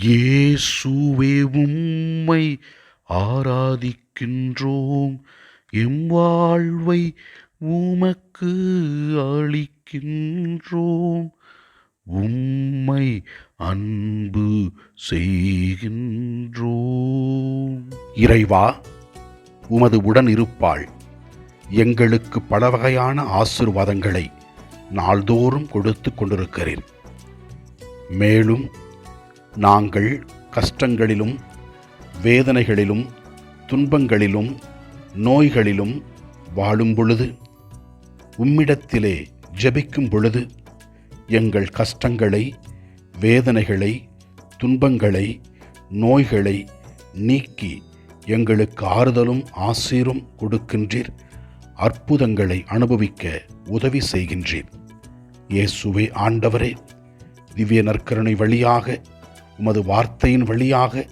இயேசுவே உம்மை ஆராதிக்கின்றோம். எம் வாழ்வை உமக்கு அளிக்கின்றோம். உம்மை அன்பு செய்கின்றோம். இறைவா உமது உடன் இருப்பாள் எங்களுக்கு பல வகையான ஆசிர்வாதங்களை நாள்தோறும் கொடுத்து கொண்டிருக்கிறேன். மேலும் நாங்கள் கஷ்டங்களிலும் வேதனைகளிலும் துன்பங்களிலும் நோய்களிலும் வாழும் பொழுது உம்மிடத்திலே ஜெபிக்கும் பொழுது எங்கள் கஷ்டங்களை வேதனைகளை துன்பங்களை நோய்களை நீக்கி எங்களுக்கு ஆறுதலும் ஆசீரும் கொடுக்கின்றீர். அற்புதங்களை அனுபவிக்க உதவி செய்கின்றீர். இயேசுவே ஆண்டவரே திவ்ய நற்கருணை வழியாக உமது வார்த்தையின் வழியாக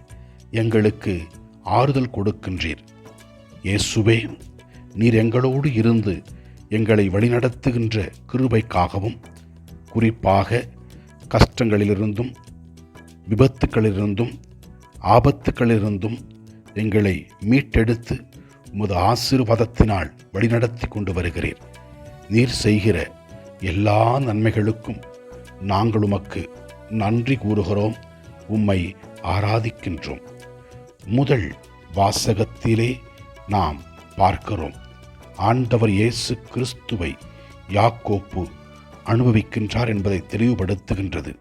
எங்களுக்கு ஆறுதல் கொடுக்கின்றீர். இயேசுவே நீர் எங்களோடு இருந்து எங்களை வழிநடத்துகின்ற கிருபைக்காகவும் குறிப்பாக கஷ்டங்களிலிருந்தும் விபத்துக்களிலிருந்தும் ஆபத்துக்களிலிருந்தும் எங்களை மீட்டெடுத்து உமது ஆசீர்வாதத்தினால் வழிநடத்தி கொண்டு வருகிறீர். நீர் செய்கிற எல்லா நன்மைகளுக்கும் நாங்கள் உமக்கு நன்றி கூறுகிறோம். உம்மை ஆராதிக்கின்றோம். முதல் வாசகத்திலே நாம் பார்க்கிறோம். ஆண்டவர் இயேசு கிறிஸ்துவை யாக்கோப்பு அனுபவிக்கின்றார் என்பதை தெளிவுபடுத்துகின்றது.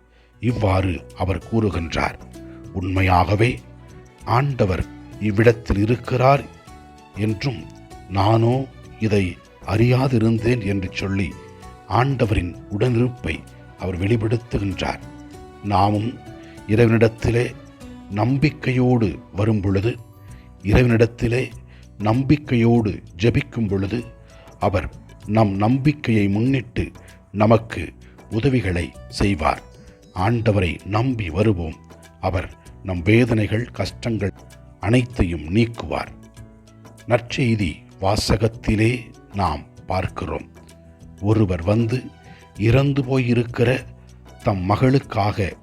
இவ்வாறு அவர் கூறுகின்றார். உண்மையாகவே ஆண்டவர் இவ்விடத்தில் இருக்கிறார் என்றும் நானோ இதை அறியாதிருந்தேன் என்று சொல்லி ஆண்டவரின் உடனிருப்பை அவர் வெளிப்படுத்துகின்றார். நாமும் இறைவனிடத்திலே நம்பிக்கையோடு வரும் பொழுது இறைவனிடத்திலே நம்பிக்கையோடு ஜபிக்கும் பொழுது அவர் நம் நம்பிக்கையை முன்னிட்டு நமக்கு உதவிகளை செய்வார். ஆண்டவரை நம்பி வருவோம். அவர் நம் வேதனைகள் கஷ்டங்கள் அனைத்தையும் நீக்குவார். நற்செய்தி வாசகத்திலே நாம் பார்க்கிறோம். ஒருவர் வந்து இறந்து போயிருக்கிற தம் மகளுக்காக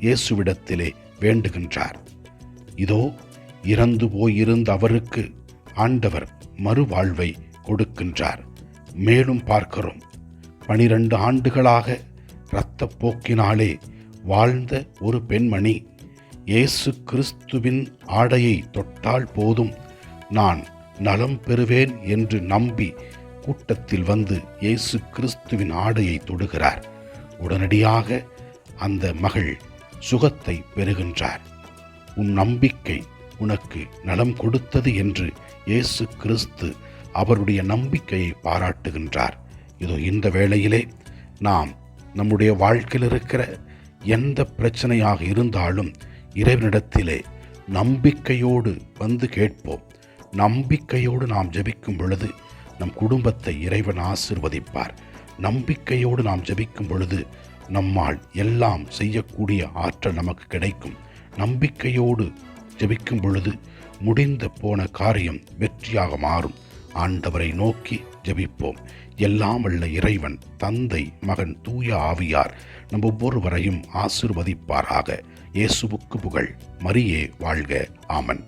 இயேசுவிடத்திலே வேண்டுகின்றார். இதோ இறந்து போயிருந்த அவருக்கு ஆண்டவர் மறுவாழ்வை கொடுக்கின்றார். மேலும் பார்க்கிறோம். பனிரெண்டு ஆண்டுகளாக இரத்தப்போக்கினாலே வாழ்ந்த ஒரு பெண்மணி இயேசு கிறிஸ்துவின் ஆடையை தொட்டால் போதும் நான் நலம் பெறுவேன் என்று நம்பி கூட்டத்தில் வந்து இயேசு கிறிஸ்துவின் ஆடையை தொடுகிறார். உடனடியாக அந்த மகள் சுகத்தை பெறுகின்றார். உன் நம்பிக்கை உனக்கு நலம் கொடுத்தது என்று இயேசு கிறிஸ்து அவருடைய நம்பிக்கையை பாராட்டுகின்றார். இதோ இந்த வேளையிலே நாம் நம்முடைய வாழ்க்கையில் இருக்கிற எந்த பிரச்சனையாக இருந்தாலும் இறைவனிடத்திலே நம்பிக்கையோடு வந்து கேட்போம். நம்பிக்கையோடு நாம் ஜெபிக்கும் பொழுது நம் குடும்பத்தை இறைவன் ஆசிர்வதிப்பார். நம்பிக்கையோடு நாம் ஜெபிக்கும் பொழுது நம்மால் எல்லாம் செய்யக்கூடிய ஆற்றல் நமக்கு கிடைக்கும். நம்பிக்கையோடு ஜெபிக்கும் பொழுது முடிந்த போன காரியம் வெற்றியாக மாறும். ஆண்டவரை நோக்கி ஜெபிப்போம். எல்லாம் உள்ள இறைவன் தந்தை மகன் தூய ஆவியார் நம் ஒவ்வொருவரையும் ஆசிர்வதிப்பாராக. இயேசுவுக்கு புகழ். மரியே வாழ்க. ஆமன்.